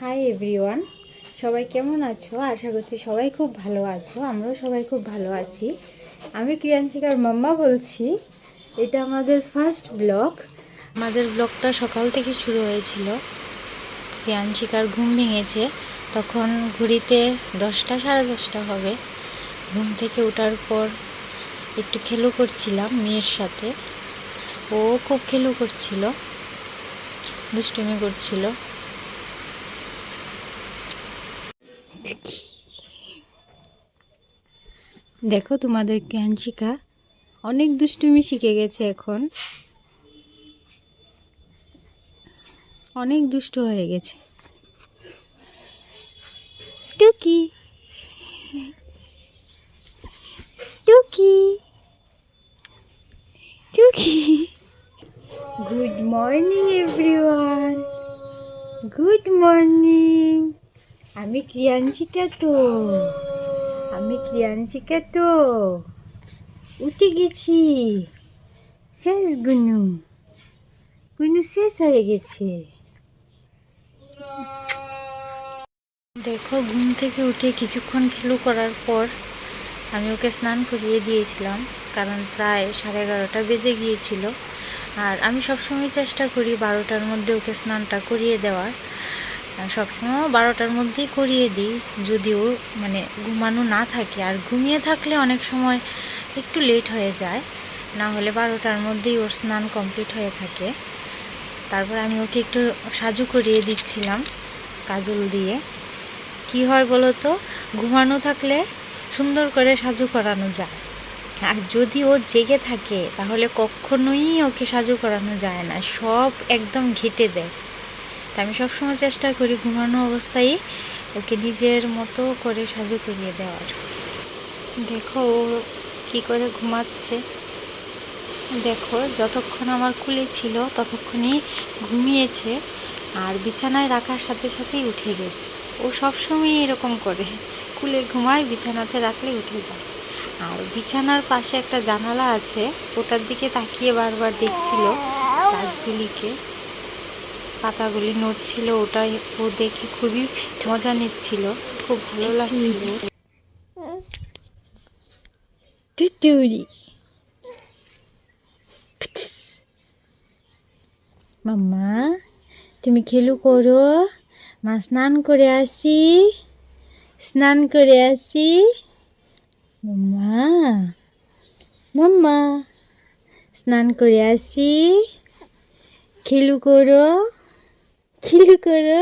Hi everyone সবাই কেমন আছো? আশা করছি সবাই খুব ভালো আছো। আমরাও সবাই খুব ভালো আছি। আমি ক্রিয়াঞ্চিকার মাম্মা বলছি। এটা আমাদের ফার্স্ট ব্লগ আমাদের ব্লগটা সকাল থেকে শুরু হয়েছিল। ক্রিয়াঞ্চিকার ঘুম ভেঙেছে। তখন ঘড়িতে দশটা, সাড়ে দশটা হবে। ঘুম থেকে ওঠার পর একটু খেলো করছিলাম মেয়ের সাথে। ও খুব খেলো করছিল। দুষ্টুমি করছিল। দেখো। তোমাদের ক্রাঞ্চিকা অনেক দুষ্টুমি শিখে গেছে এখন। অনেক দুষ্ট হয়ে গেছে। টুকি। টুকি। টুকি। Good morning, everyone. Good morning. আমি ক্রিয়াঞ্চিকা তো। আমি ক্রিয়াঞ্চিকা তো। উঠে গেছি। শেষ গুনু। গুনু শেষ হয়ে গেছে। দেখো, ঘুম থেকে উঠে কিছুক্ষণ খেলু করার পর আমি ওকে স্নান করিয়ে দিয়েছিলাম, কারণ প্রায় সাড়ে এগারোটা বেজে গিয়েছিল। আর আমি সবসময় চেষ্টা করি বারোটার মধ্যে ওকে স্নানটা করিয়ে দেওয়ার। সবসময় বারোটার মধ্যেই করিয়ে দিই। যদিও মানে ঘুমানো না থাকে, আর ঘুমিয়ে থাকলে অনেক সময় একটু লেট হয়ে যায়। না হলে বারোটার মধ্যেই ওর স্নান কমপ্লিট হয়ে থাকে। তারপর আমি ওকে একটু সাজু করিয়ে দিচ্ছিলাম কাজল দিয়ে। কি হয় বলো তো ঘুমানো থাকলে সুন্দর করে সাজু করানো যায়। আর যদি ও জেগে থাকে, তাহলে কখনোই ওকে সাজু করানো যায় না। সব একদম ঘেটে দেয়। তা আমি সবসময় চেষ্টা করি ঘুমানো অবস্থায় ওকে নিজের মতো করে সাজু করিয়ে দেওয়ার। দেখো ও কী করে ঘুমাচ্ছে। দেখো যতক্ষণ আমার কুলে ছিল ততক্ষণই ঘুমিয়েছে আর বিছানায় রাখার সাথে সাথেই উঠে গেছে। ও সবসময় এরকম করে, কুলে ঘুমায়, বিছানাতে রাখলে উঠে যায়। আর বিছানার পাশে একটা জানালা আছে, ওটার দিকে তাকিয়ে বারবার দেখছিল গাছগুলিকে। পাতাগুলি নড়ছিল, ওটা ও দেখে খুবই মজা নিচ্ছিল। খুব ভালো লাগছিল। মাম্মা, তুমি খেলু করো। মা, স্নান করে আসি। স্নান করে আসি। মাম্মা মাম্মা, স্নান করে আসি। খেলু করো। খেলু করো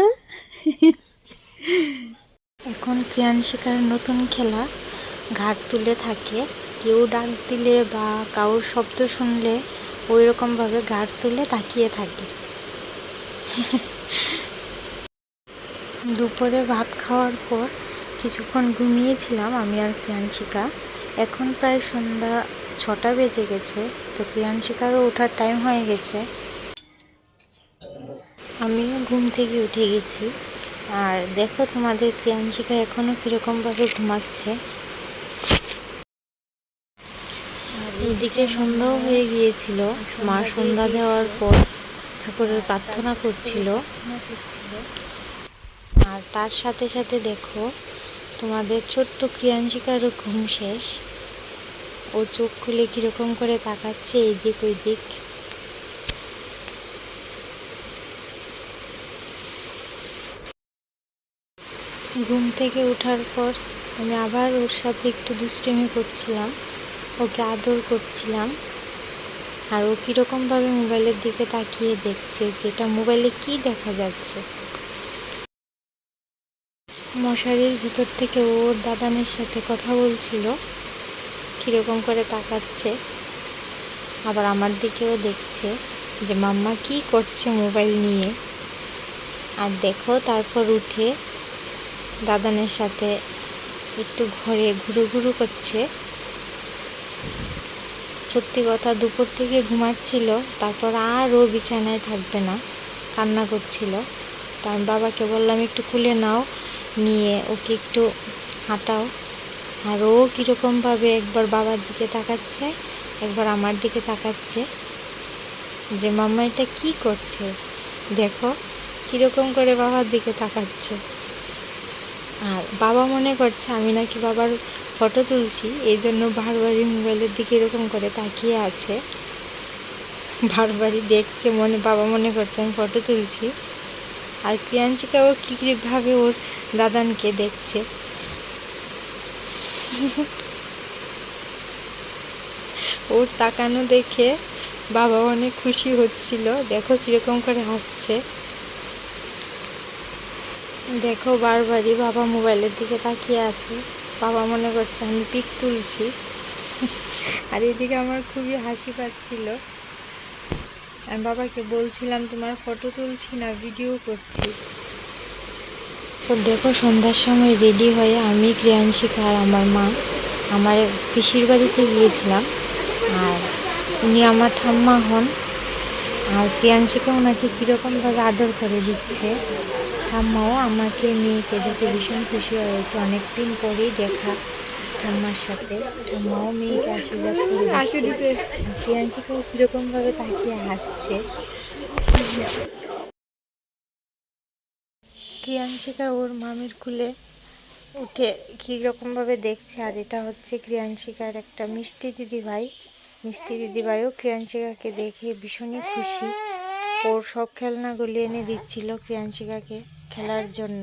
এখন প্রিয়াংশিকার নতুন খেলা, ঘাট তুলে থাকে। কেউ ডাক দিলে বা কারোর শব্দ শুনলে ওই রকমভাবে ঘাট তুলে তাকিয়ে থাকে। দুপুরে ভাত খাওয়ার পর কিছুক্ষণ ঘুমিয়েছিলাম আমি আর প্রিয়াংশিকা এখন প্রায় সন্ধ্যা ছটা বেজে গেছে, তো প্রিয়াংশিকারও ওঠার টাইম হয়ে গেছে। আমিও ঘুম থেকে উঠে গেছি। আর দেখো তোমাদের প্রিয়াংশিকা এখনও কীরকমভাবে ঘুমাচ্ছে। এদিকে সন্ধ্যাও হয়ে গিয়েছিল। মা সন্ধ্যা দেওয়ার পর ঠাকুরের প্রার্থনা করছিল। আর তার সাথে সাথে দেখো, তোমাদের ছোট্ট ক্রিয়াংশিকারও ঘুম শেষ। ও চোখ খুলে কীরকম করে তাকাচ্ছে এদিক ওই ঘুম থেকে ওঠার পর আমি আবার ওর সাথে একটু দুষ্টুমি করছিলাম, ওকে আদর করছিলাম। আর ও কীরকমভাবে মোবাইলের দিকে তাকিয়ে দেখছে, যেটা মোবাইলে কি দেখা যাচ্ছে? মশারির ভিতর থেকে ওর দাদানের সাথে কথা বলছিল, কীরকম করে তাকাচ্ছে। আবার আমার দিকেও দেখছে যে, মাম্মা, কি করছে মোবাইল নিয়ে? আর দেখো, তারপর উঠে দাদানের সাথে একটু ঘরে, ঘুরু ঘুরু করছে। সত্যি কথা, দুপুর থেকে ঘুমাচ্ছিল, তারপর আর ও বিছানায় থাকবে না, কান্না করছিল। তা আমি বাবাকে বললাম, একটু খুলে নাও, নিয়ে ওকে একটু হাঁটাও। আর ও কীরকমভাবে একবার বাবার দিকে তাকাচ্ছে, একবার আমার দিকে তাকাচ্ছে, যে, মাম্মা, এটা কী করছে? দেখো, কীরকম করে বাবার দিকে তাকাচ্ছে। আর বাবা মনে করছে আমি নাকি বাবার ফটো তুলছি, এই জন্য বারবারই মোবাইলের দিকে এরকম করে তাকিয়ে আছে। বারবারই দেখছে মনে, বাবা মনে করছে আমি ফটো তুলছি। আর প্রিয়াঞ্চিকাও কীভাবে ওর দাদানকে দেখছে। ওর তাকানো দেখে বাবা অনেক খুশি হচ্ছিল, দেখো কীরকম করে হাসছে। দেখো বারবারই বাবা মোবাইলের দিকে তাকিয়ে আছে। বাবা মনে করছে, আমি পিক তুলছি। আর এদিকে আমার খুবই হাসি পাচ্ছিল। আমি বাবাকে বলছিলাম, তোমার ফটো তুলছি না, ভিডিও করছি। তো দেখো, সন্ধ্যার সময় রেডি হয়ে আমি, ক্রিয়াংশিকা আর আমার মা আমার পিসির বাড়িতে গিয়েছিলাম। আর উনি আমার ঠাম্মা হন। আর প্রিয়াংশিকা ওনাকে কীরকমভাবে আদর করে দিচ্ছে। ঠাম্মাও আমাকে মেয়েকে দেখে ভীষণ খুশি হয়েছে। অনেক দিন পরেই দেখা ঠাম্মার সাথে। ঠাম্মাও মেয়েকে আশীর্বাদ করে প্রিয়াংশিকাও কীরকমভাবে তাকিয়ে হাসছে। ক্রিয়াংশিকা ওর মামির কুলে উঠে কীরকমভাবে দেখছে আর এটা হচ্ছে ক্রিয়াংশিকার একটা মিষ্টি দিদি ভাই মিষ্টি দিদি ভাইও ক্রিয়াংশিকাকে দেখে ভীষণই খুশি। ওর সব খেলনাগুলি এনে দিচ্ছিল ক্রিয়াংশিকাকে। খেলার জন্য।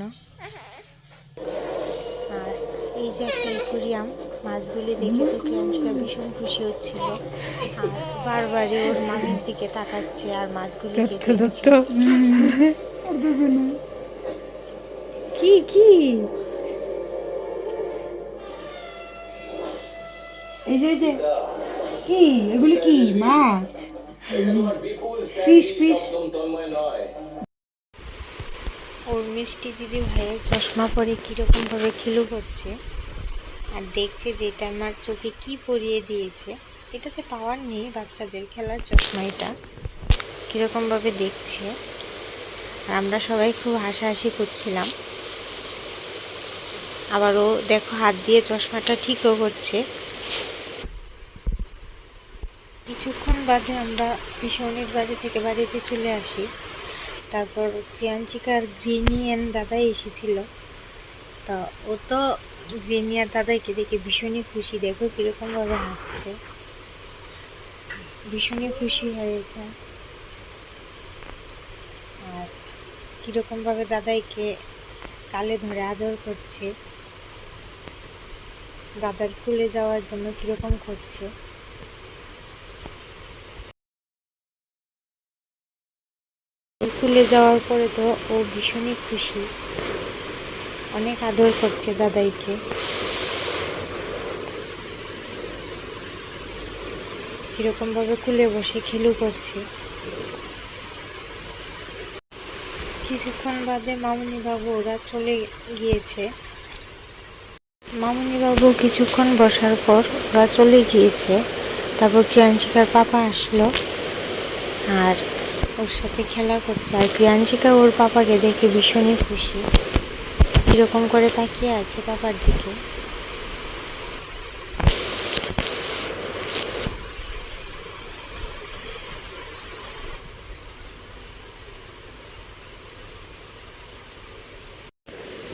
আর এই যে একটা একুরিয়াম মাছগুলি দেখে তো ক্রিয়াংশিকা ভীষণ খুশি হচ্ছিল। আর বারবারই ওর মামির দিকে তাকাচ্ছে আর মাছগুলিকে দেখছে। কি কি? এই যে যে কি? এগুলি কি? মাছ? Piece piece. ওর মিষ্টি দিদি ভাইয়ের চশমা পরে কীরকমভাবে খিলু হচ্ছে আর দেখছে যে এটা আমার চোখে কি পরিয়ে দিয়েছে, এটাতে পাওয়ার নেই বাচ্চাদের খেলার চশমা এটা। কীরকমভাবে দেখছে। আর আমরা সবাই খুব হাসাহাসি করছিলাম। আবার ও দেখো হাত দিয়ে চশমাটা ঠিকও করছে। কিছুক্ষণ বাদে আমরা ভীষণের বাড়ি থেকে বাড়িতে চলে আসি। তারপর প্রিয়াঞ্চিকার গ্রিনিয়ান দাদাই এসেছিল। তা ও তো গ্রিনিয়ার দাদাইকে দেখে ভীষণই খুশি। দেখো কীরকমভাবে হাসছে। ভীষণই খুশি হয়েছে আর কীরকমভাবে দাদাইকে কালে ধরে আদর করছে। দাদার কুলে যাওয়ার জন্য কীরকম করছে। স্কুলে যাওয়ার পরে তো ও ভীষণই খুশি। অনেক আদর করছে দাদাইকে। কীরকম ভাবে কুলে বসে খেলু করছে। কিছুক্ষণ বাদে মামুনি বাবু ওরা চলে গিয়েছে। মামুনি বাবু কিছুক্ষণ বসার পর ওরা চলে গিয়েছে। তারপর ক্রিয়াঞ্চিকার পাপা আসলো। আর ওর সাথে খেলা করছে আর প্রিয়াঞ্চিকা ওর পাপাকে দেখে ভীষণই খুশি। কীরকম করে তাকিয়ে আছে পাপার দিকে।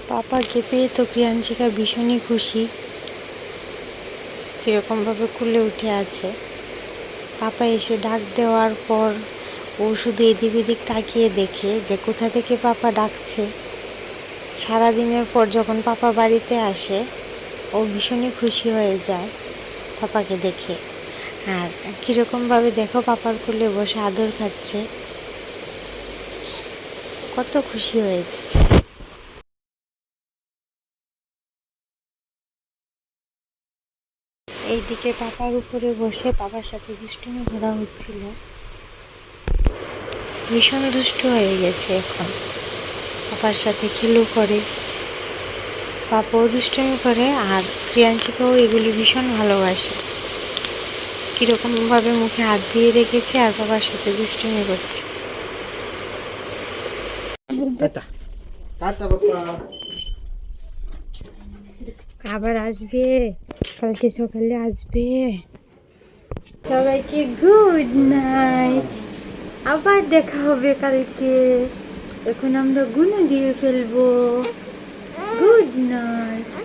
পাপাকে পেয়ে তো প্রিয়াঞ্চিকা ভীষণই খুশি। কীরকমভাবে কুলে উঠে আছে। পাপা এসে ডাক দেওয়ার পর ও শুধু এদিক ওদিক তাকিয়ে দেখে যে কোথা থেকে পাপা ডাকছে। সারাদিনের পর যখন পাপা বাড়িতে আসে, ও ভীষণই খুশি হয়ে যায় পাপাকে দেখে। আর কীরকমভাবে দেখো পাপার কোলে বসে আদর খাচ্ছে। কত খুশি হয়েছে। এইদিকে পাপার উপরে বসে পাপার সাথে দুষ্টুমি ঘোরা হচ্ছিল। ভীষণ দুষ্টু হয়ে গেছে এখন। পাপার সাথে খেলু করে। পাপাও দুষ্টুমি করে আর ক্রিয়াঞ্চিকাও এগুলি ভীষণ ভালোবাসে। কীরকমভাবে মুখে হাত দিয়ে রেখেছে আর বাবার সাথে দুষ্টুমি করছে। আবার আসবে। কালকে সকালে আসবে। সবাইকে গুড নাইট। আবার দেখা হবে কালকে। এখন আমরা গুনে দিয়ে ফেলব। Good night